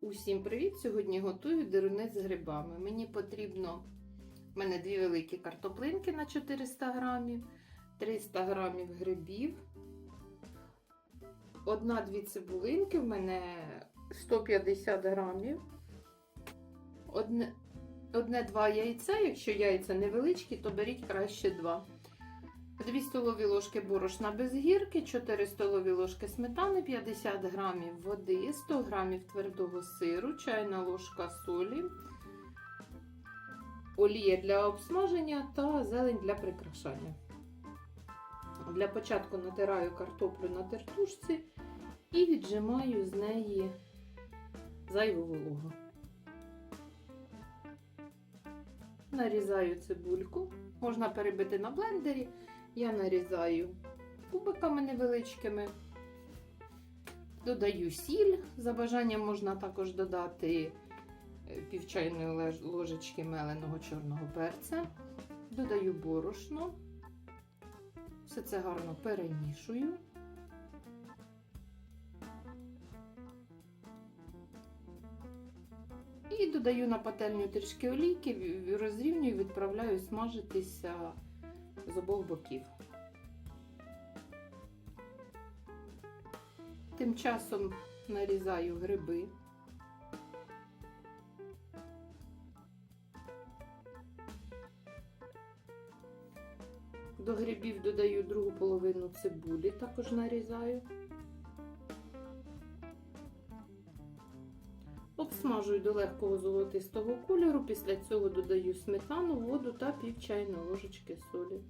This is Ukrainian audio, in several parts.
Усім привіт! Сьогодні готую дерунець з грибами. Мені потрібно в мене дві великі картоплинки на 400 грамів, 300 грамів грибів, одна-дві цибулинки, в мене 150 грамів, одне, одне-два яйця. Якщо яйця невеличкі, то беріть краще два. 2 столові ложки борошна без гірки, 4 столові ложки сметани, 50 грамів води, 100 грамів твердого сиру, чайна ложка солі, олія для обсмаження та зелень для прикрашання. Для початку натираю картоплю на тертушці і віджимаю з неї зайву вологу. Нарізаю цибульку, можна перебити на блендері. Я нарізаю кубиками невеличкими, додаю сіль. За бажанням можна також додати пів чайної ложечки меленого чорного перця, додаю борошно, все це гарно перемішую. І додаю на пательню трішки олійки, розрівнюю, відправляю смажитися з обох боків. Тим часом нарізаю гриби. До грибів додаю другу половину цибулі, також нарізаю. Обсмажую до легкого золотистого кольору, після цього додаю сметану, воду та пів чайної ложечки солі.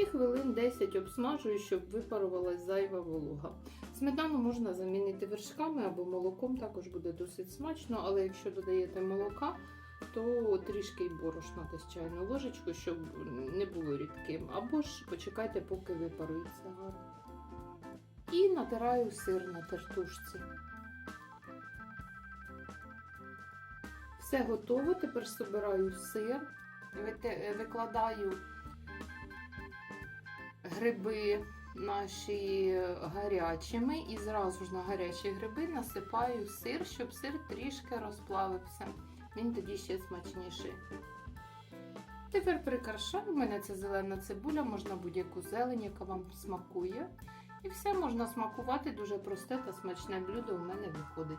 І хвилин 10 обсмажую, щоб випарувалась зайва волога. Сметану можна замінити вершками або молоком, також буде досить смачно, але якщо додаєте молока, то трішки й борошна десь чайну ложечку, щоб не було рідким. Або ж почекайте, поки випарується гарно. І натираю сир на тертушці. Все готово. Тепер збираю сир, викладаю гриби наші гарячими і зразу ж на гарячі гриби насипаю сир, щоб сир трішки розплавився. Він тоді ще смачніший. Тепер прикрашаю. У мене це зелена цибуля, можна будь-яку зелень, яка вам смакує. І все можна смакувати, дуже просте та смачне блюдо у мене виходить.